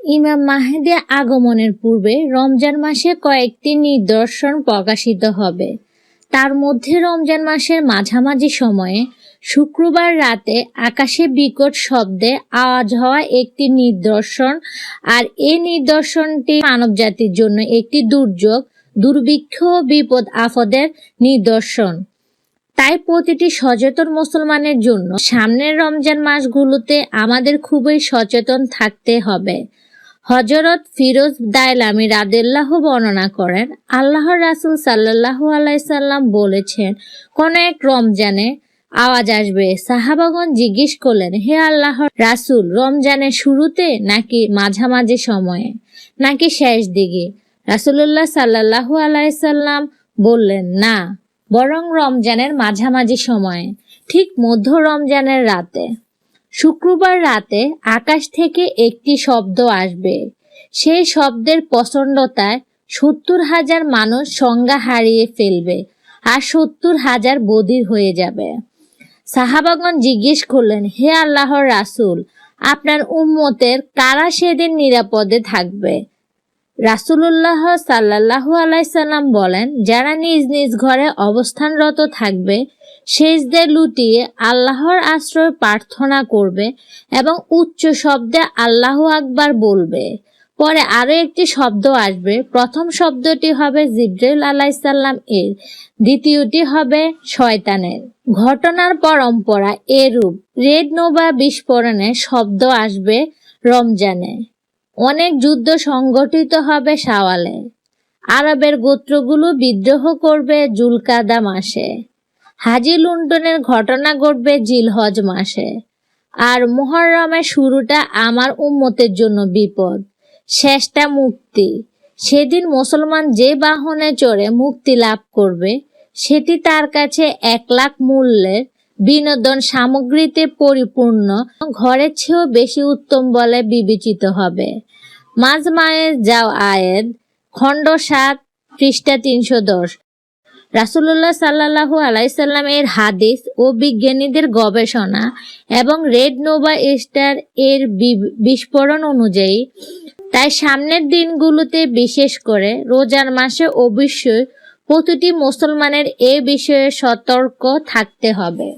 ইমাম মাহেদে আগমনের পূর্বে রমজান মাসে কয়েকটি নিদর্শন প্রকাশিত হবে। তার মধ্যে রমজান মাসের মাঝামাঝি সময়ে শুক্রবার রাতে আকাশে বিকট শব্দে আওয়াজ হওয়া একটি নিদর্শন আর এই নিদর্শনটি মানবজাতির জন্য একটি দুর্যোগ, দুর্ভিক্ষ বিপদ আপদের নিদর্শন। তাই প্রতিটি সচেতন মুসলমানের জন্য সামনের রমজান মাসগুলোতে আমাদের খুবই সচেতন থাকতে হবে। হজরত ফিরোজ দাইলামি রাদেল্লাহ বর্ণনা করেন, আল্লাহর রাসুল সাল্লাহ আলাইসাল্লাম বলেছেন, কোন এক রমজানে আওয়াজ আসবে সাহাবাগন জিজ্ঞেস করলেন, হে আল্লাহর রাসুল, রমজানের শুরুতে নাকি মাঝামাঝি সময়ে, নাকি শেষ দিকে? রাসুল্লাহ সাল্লাহু আলাইসাল্লাম বললেন, না, বরং রমজানের মাঝামাঝি সময়ে, ঠিক মধ্য রমজানের রাতে। শুক্রবার রাতে আকাশ থেকে একটি শব্দ আসবে। সেই শব্দের প্রচণ্ডতায় সত্তর হাজার মানুষ সংজ্ঞা হারিয়ে ফেলবে আর সত্তর হাজার বদির হয়ে যাবে। সাহাবাগন জিজ্ঞেস করলেন, হে আল্লাহর রাসুল, আপনার উম্মতের কারা সেদিন নিরাপদে থাকবে? রাসূলুল্লাহ সাল্লাল্লাহু আলাইসাল্লাম বলেন, যারা নিজ নিজ ঘরে অবস্থানরত থাকবে, সেজদে লুটিয়ে আল্লাহর আশ্রয় প্রার্থনা করবে এবং উচ্চ শব্দে আল্লাহ আকবার বলবে। পরে আরও একটি শব্দ আসবে। প্রথম শব্দটি হবে জিব্রাইল আলাইসাল্লাম এর, দ্বিতীয়টি হবে শয়তানের। ঘটনার পরম্পরা এরূপ। রেড নোভা বিস্ফোরণের শব্দ আসবে রমজানে। অনেক যুদ্ধ সংগঠিত হবে সাওয়ালে আরবের গোত্রগুলো বিদ্রোহ করবে জুলকাদা মাসে। হাজি লুণ্ঠনের ঘটনা ঘটবে জিলহজ মাসে। আর মুহররমের শুরুটা আমার উম্মতের জন্য বিপদ। শেষটা মুক্তি। সেদিন মুসলমান যে বাহনে চড়ে মুক্তি লাভ করবে, সেটি তার কাছে এক লাখ মূল্যের বিনোদন সামগ্রীতে পরিপূর্ণ, ঘরের চেয়েও বেশি উত্তম বলে বিবেচিত হবে। মাজমায়ের যাও আয়েদ, খণ্ড সাত, পৃষ্ঠা তিনশো দশ। রাসুল্লাহ সাল্লাহু আলাইসাল্লাম এর হাদিস ও বিজ্ঞানীদের গবেষণা এবং রেড নোভা স্টার এর বিস্ফোরণ অনুযায়ী তাই সামনের দিনগুলোতে বিশেষ করে রোজার মাসে অবশ্যই প্রতিটি মুসলমানের এ বিষয়ে সতর্ক থাকতে হবে।